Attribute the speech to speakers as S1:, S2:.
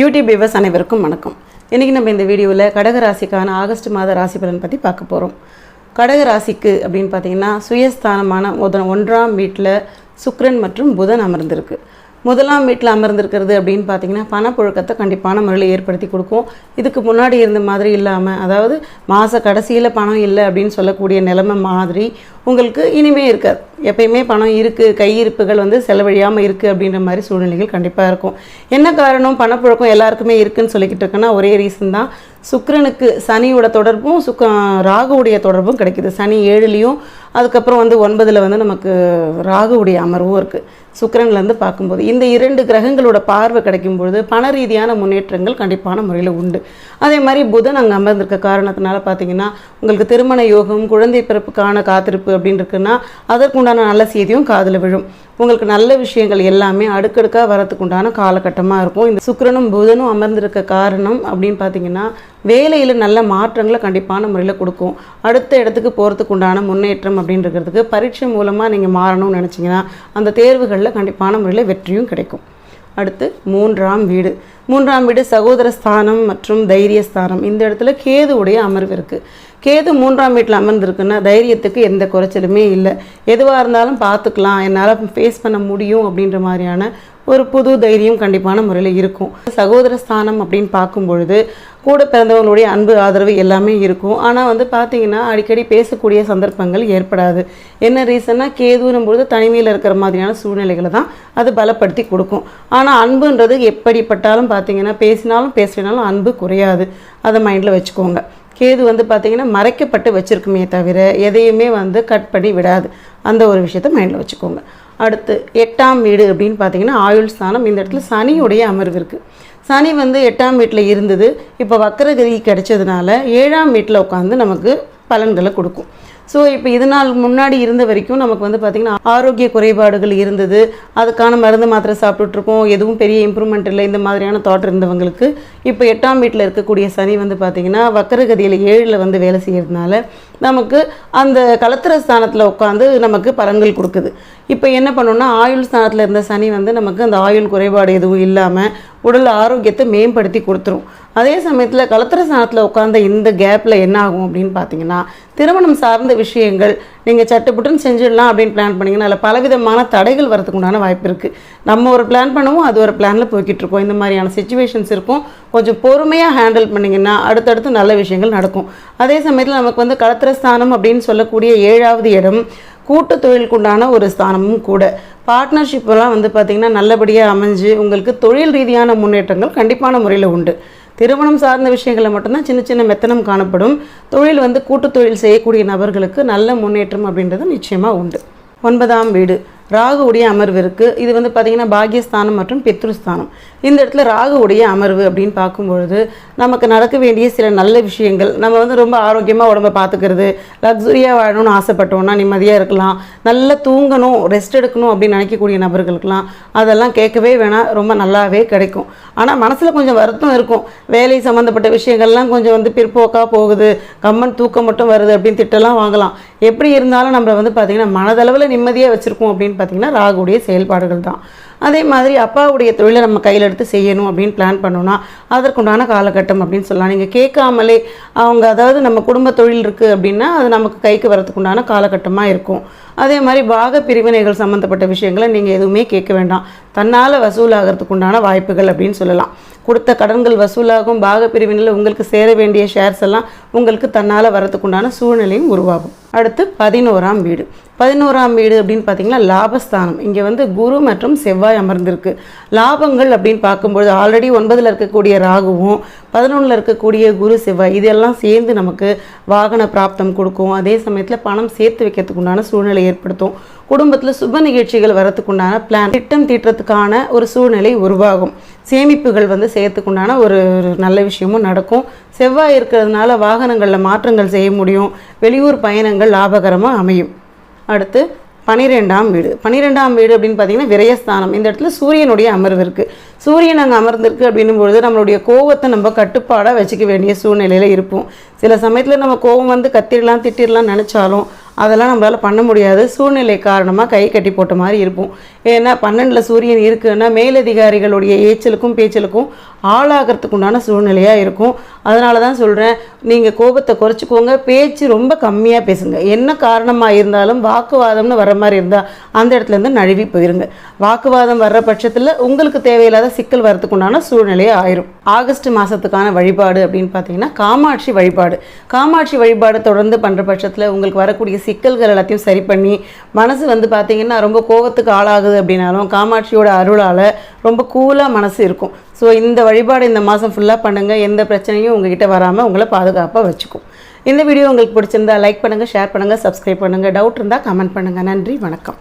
S1: YouTube viewers அனைவருக்கும் வணக்கம். இன்றைக்கி நம்ம இந்த வீடியோவில் கடக ராசிக்கான ஆகஸ்ட் மாத ராசி பலன் பற்றி பார்க்க போகிறோம் கடக ராசிக்கு அப்படின்னு பார்த்தீங்கன்னா சுயஸ்தானமான முதல் ஒன்றாம் வீட்டில் சுக்ரன் மற்றும் புதன் அமர்ந்திருக்கு. முதலாம் வீட்டில் அமர்ந்திருக்கிறது அப்படின்னு பார்த்தீங்கன்னா பணப்புழக்கத்தை கண்டிப்பான முறையில் ஏற்படுத்தி கொடுக்கும். இதுக்கு முன்னாடி இருந்த மாதிரி இல்லாமல் அதாவது மாத கடைசியில் பணம் இல்லை அப்படின்னு சொல்லக்கூடிய நிலைமை மாதிரி உங்களுக்கு இனிமே இருக்காது. எப்பயுமே பணம் இருக்குது கையிருப்புகள் வந்து செலவழியாமல் இருக்குது அப்படின்ற மாதிரி சூழ்நிலைகள் கண்டிப்பாக இருக்கும். என்ன காரணம்? பணப்புழக்கம் எல்லாருக்குமே இருக்குதுன்னு சொல்லிக்கிட்டு இருக்கேன்னா ஒரே ரீசன் தான். சுக்கரனுக்கு சனியோட தொடர்பும் சுக்க ராகுவுடைய தொடர்பும் கிடைக்குது. சனி ஏழுலேயும் அதுக்கப்புறம் வந்து ஒன்பதில் வந்து நமக்கு ராகுவுடைய அமர்வும் இருக்குது சுக்கரன்லேருந்து பார்க்கும்போது இந்த இரண்டு கிரகங்களோட பார்வை கிடைக்கும் பொழுது பண ரீதியான முன்னேற்றங்கள் கண்டிப்பான முறையில் உண்டு. அதே மாதிரி புதன் அங்கே அமர்ந்திருக்க காரணத்தினால பார்த்தீங்கன்னா உங்களுக்கு திருமண யோகம் குழந்தை பிறப்புக்கான காத்திருப்பு அப்படின்னு இருக்குன்னா அதற்குண்டான நல்ல செய்தியும் காதில் விழும். உங்களுக்கு நல்ல விஷயங்கள் எல்லாமே அடுக்கடுக்காக வரத்துக்கு உண்டான காலகட்டமாக இருக்கும். இந்த சுக்கிரனும் புதனும் அமர்ந்திருக்க காரணம் அப்படின்னு பார்த்தீங்கன்னா வேலையில் நல்ல மாற்றங்களை கண்டிப்பான முறையில் கொடுக்கும். அடுத்த இடத்துக்கு போகிறதுக்கு உண்டான முன்னேற்றம் அப்படின்றதுக்கு பரீட்சை மூலமாக நீங்கள் மாறணும்னு நினச்சிங்கன்னா அந்த தேர்வுகளில் கண்டிப்பான முறையில் வெற்றியும் கிடைக்கும். அடுத்து மூன்றாம் வீடு. மூன்றாம் வீடு சகோதர ஸ்தானம் மற்றும் தைரிய ஸ்தானம். இந்த இடத்துல கேதுவுடைய அமர்வு இருக்குது கேது மூன்றாம் வீட்டில் அமர்ந்திருக்குன்னா தைரியத்துக்கு எந்த குறைச்சலுமே இல்லை. எதுவாக இருந்தாலும் பார்த்துக்கலாம். என்னால் ஃபேஸ் பண்ண முடியும் அப்படின்ற மாதிரியான ஒரு புது தைரியம் கண்டிப்பான முறையில் இருக்கும். சகோதர ஸ்தானம் அப்படின்னு பார்க்கும் பொழுது கூட பிறந்தவங்களுடைய அன்பு ஆதரவு எல்லாமே இருக்கும். ஆனால் வந்து பார்த்தீங்கன்னா அடிக்கடி பேசக்கூடிய சந்தர்ப்பங்கள் ஏற்படாது. என்ன ரீசன்னா கேதுன்னும் பொழுது தனிமையில் இருக்கிற மாதிரியான சூழ்நிலைகளை தான் அது பலப்படுத்தி கொடுக்கும். ஆனால் அன்புன்றது எப்படிப்பட்டாலும் பார்த்தீங்கன்னா பேசினாலும் பேசினாலும் அன்பு குறையாது. அதை மைண்டில் வச்சுக்கோங்க. கேது வந்து பார்த்தீங்கன்னா மறைக்கப்பட்டு வச்சுருக்குமே தவிர எதையுமே வந்து கட் பண்ணி விடாது. அந்த ஒரு விஷயத்த மைண்டில் வச்சுக்கோங்க. அடுத்து எட்டாம் வீடு அப்படின்னு பார்த்தீங்கன்னா ஆயுள் ஸ்தானம். இந்த இடத்துல சனியுடைய அமர்வு இருக்குது சனி வந்து எட்டாம் வீட்டில் இருந்தது. இப்போ வக்கரகிரி கிடைச்சதுனால ஏழாம் வீட்டில் உட்காந்து நமக்கு பலன்களை கொடுக்கும். ஸோ இப்போ இது நாள் முன்னாடி இருந்த வரைக்கும் நமக்கு வந்து பார்த்திங்கன்னா ஆரோக்கிய குறைபாடுகள் இருந்தது. அதுக்கான மருந்து மாத்திரை சாப்பிட்டுட்ருக்கோம். எதுவும் பெரிய இம்ப்ரூவ்மெண்ட் இல்லை. இந்த மாதிரியான தாட் இருந்தவங்களுக்கு இப்போ எட்டாம் வீட்டில் இருக்கக்கூடிய சனி வந்து பார்த்திங்கன்னா வக்கரகதியில் ஏழில் வந்து வேலை செய்கிறதுனால நமக்கு அந்த கலத்திர ஸ்தானத்தில் உட்காந்து நமக்கு பலன்கள் கொடுக்குது. இப்போ என்ன பண்ணோம்னா ஆயுள் ஸ்தானத்தில் இருந்த சனி வந்து நமக்கு அந்த ஆயுள் குறைபாடு எதுவும் இல்லாமல் உடல் ஆரோக்கியத்தை மேம்படுத்தி கொடுத்துரும். அதே சமயத்தில் கலத்திர ஸ்தானத்தில் உட்காந்த இந்த கேப்பில் என்ன ஆகும் அப்படின்னு பார்த்தீங்கன்னா திருமணம் சார்ந்த விஷயங்கள் நீங்கள் சட்டுப்புட்டுன்னு செஞ்சிடலாம் அப்படின்னு பிளான் பண்ணிங்கன்னா அதில் பலவிதமான தடைகள் வரதுக்கு உண்டான வாய்ப்பு இருக்குது நம்ம ஒரு பிளான் பண்ணுவோம் அது ஒரு பிளானில் போய்கிட்டு இருக்கோம் இந்த மாதிரியான சுச்சுவேஷன்ஸ் இருக்கும். கொஞ்சம் பொறுமையாக ஹேண்டில் பண்ணிங்கன்னா அடுத்தடுத்து நல்ல விஷயங்கள் நடக்கும். அதே சமயத்தில் நமக்கு வந்து கலத்திர ஸ்தானம் அப்படின்னு சொல்லக்கூடிய ஏழாவது இடம் கூட்டு தொழிலுக்குண்டான ஒரு ஸ்தானமும் கூட. பார்ட்னர்ஷிப்பெல்லாம் வந்து பார்த்திங்கன்னா நல்லபடியாக அமைஞ்சு உங்களுக்கு தொழில் ரீதியான முன்னேற்றங்கள் கண்டிப்பான முறையில் உண்டு. திருமணம் சார்ந்த விஷயங்களில் மட்டும்தான் சின்ன சின்ன மெத்தனம் காணப்படும். தொழில் வந்து கூட்டு தொழில் செய்யக்கூடிய நபர்களுக்கு நல்ல முன்னேற்றம் அப்படின்றது நிச்சயமாக உண்டு. ஒன்பதாம் வீடு. ராகுவுடைய அமர்வு இருக்குது இது வந்து பார்த்திங்கன்னா பாகியஸ்தானம் மற்றும் பித்ருஸ்தானம். இந்த இடத்துல ராகுவுடைய அமர்வு அப்படின்னு பார்க்கும்பொழுது நமக்கு நடக்க வேண்டிய சில நல்ல விஷயங்கள். நம்ம வந்து ரொம்ப ஆரோக்கியமாக உடம்பை பார்த்துக்கிறது. லக்ஸுரியாக வாழணும்னு ஆசைப்பட்டோம்னா நிம்மதியாக இருக்கலாம். நல்லா தூங்கணும் ரெஸ்ட் எடுக்கணும் அப்படின்னு நினைக்கக்கூடிய நபர்களுக்கெல்லாம் அதெல்லாம் கேட்கவே வேணாம். ரொம்ப நல்லாவே கிடைக்கும். ஆனால் மனசில் கொஞ்சம் வருத்தம் இருக்கும். வேலை சம்மந்தப்பட்ட விஷயங்கள்லாம் கொஞ்சம் வந்து பிற்போக்காக போகுது. கம்மன் தூக்கம் மட்டும் வருது அப்படின்னு திட்டெல்லாம் வாங்கலாம். எப்படி இருந்தாலும் நம்மளை வந்து பார்த்திங்கன்னா மனதளவில் நிம்மதியாக வச்சுருக்கோம் அப்படின்னு பார்த்தீங்கன்னா ராகுடைய செயல்பாடுகள் தான். அதே மாதிரி அப்பாவுடைய தொழிலை நம்ம கையில் எடுத்து செய்யணும் அப்படின்னு பிளான் பண்ணோன்னா அதற்குண்டான காலகட்டம் அப்படின்னு சொல்லலாம். நீங்கள் கேட்காமலே அவங்க அதாவது நம்ம குடும்ப தொழில் இருக்குது அப்படின்னா அது நமக்கு கைக்கு வரத்துக்குண்டான உண்டான காலகட்டமாக இருக்கும். அதே மாதிரி பாக பிரிவினைகள் சம்மந்தப்பட்ட விஷயங்களை நீங்கள் எதுவுமே கேட்க வேண்டாம். தன்னால் வசூலாகிறதுக்கு உண்டான வாய்ப்புகள் அப்படின்னு சொல்லலாம். கொடுத்த கடன்கள் வசூலாகும் பாக பிரிவினையில் உங்களுக்கு சேர வேண்டிய ஷேர்ஸ் எல்லாம் உங்களுக்கு தன்னால் வரத்துக்குண்டான சூழ்நிலையும் உருவாகும். அடுத்து பதினோராம் வீடு. பதினோராம் வீடு அப்படின்னு பார்த்தீங்கன்னா லாபஸ்தானம். இங்கே வந்து குரு மற்றும் செவ்வாய் அமர்ந்திருக்கு. லாபங்கள் அப்படின்னு பார்க்கும்பொழுது ஆல்ரெடி ஒன்பதில் இருக்கக்கூடிய ராகுவும் பதினொன்றில் இருக்கக்கூடிய குரு செவ்வாய் இதெல்லாம் சேர்ந்து நமக்கு வாகன பிராப்தம் கொடுக்கும். அதே சமயத்தில் பணம் சேர்த்து வைக்கிறதுக்குண்டான சூழ்நிலை ஏற்படுத்தும். குடும்பத்தில் சுப நிகழ்ச்சிகள் வரத்துக்குண்டான பிளான் திட்டம் தீட்டுறதுக்கான ஒரு சூழ்நிலை உருவாகும். சேமிப்புகள் வந்து செய்யறதுக்குண்டான ஒரு ஒரு நல்ல விஷயமும் நடக்கும். செவ்வாய் இருக்கிறதுனால வாகனங்களில் மாற்றங்கள் செய்ய முடியும். வெளியூர் பயணங்கள் லாபகரமாக அமையும். அடுத்து பனிரெண்டாம் வீடு. பனிரெண்டாம் வீடு அப்படின்னு பார்த்தீங்கன்னா விரயஸ்தானம். இந்த இடத்துல சூரியனுடைய அமர்வு இருக்குது சூரியன் அங்கே அமர்ந்திருக்கு அப்படின்னும் பொழுது நம்மளுடைய கோவத்தை நம்ம கட்டுப்பாடாக வச்சுக்க வேண்டிய சூழ்நிலையில் இருப்போம். சில சமயத்தில் நம்ம கோவம் வந்து கத்திடலாம் திட்டிடலாம் நினச்சாலும் அதெல்லாம் நம்மளால் பண்ண முடியாது. சூழ்நிலை காரணமாக கை கட்டி போட்ட மாதிரி இருப்போம். ஏன்னா பன்னெண்டில் சூரியன் இருக்குன்னா மேலதிகாரிகளுடைய ஏச்சலுக்கும் பேச்சலுக்கும் ஆளாகிறதுக்கு உண்டான சூழ்நிலையாக இருக்கும். அதனால தான் சொல்கிறேன் நீங்கள் கோபத்தை குறைச்சிக்கோங்க பேச்சு ரொம்ப கம்மியாக பேசுங்க. என்ன காரணமாக இருந்தாலும் வாக்குவாதம்னு வர மாதிரி இருந்தால் அந்த இடத்துலேருந்து நழுவி போயிருங்க. வாக்குவாதம் வர்ற பட்சத்தில் உங்களுக்கு தேவையில்லாத சிக்கல் வரதுக்கு உண்டான சூழ்நிலையே ஆயிரும். ஆகஸ்ட் மாதத்துக்கான வழிபாடு அப்படின்னு பார்த்தீங்கன்னா காமாட்சி வழிபாடு. காமாட்சி வழிபாடு தொடர்ந்து பண்ணுற பட்சத்தில் உங்களுக்கு வரக்கூடிய சிக்கல்கள் எல்லாத்தையும் சரி பண்ணி மனசு வந்து பார்த்தீங்கன்னா ரொம்ப கோபத்துக்கு ஆளாகுது அப்படின்னாலும் காமாட்சியோட அருளால் ரொம்ப கூலாக மனசு இருக்கும். ஸோ இந்த வழிபாடு இந்த மாதம் ஃபுல்லாக பண்ணுங்கள் எந்த பிரச்சனையும் உங்ககிட்ட வராமல் உங்களை பாதுகாப்பாக வச்சுக்கும். இந்த வீடியோ உங்களுக்கு பிடிச்சிருந்தா லைக் பண்ணுங்கள் ஷேர் பண்ணுங்கள் சப்ஸ்கிரைப் பண்ணுங்கள் டவுட் இருந்தால் கமெண்ட் பண்ணுங்கள் நன்றி வணக்கம்.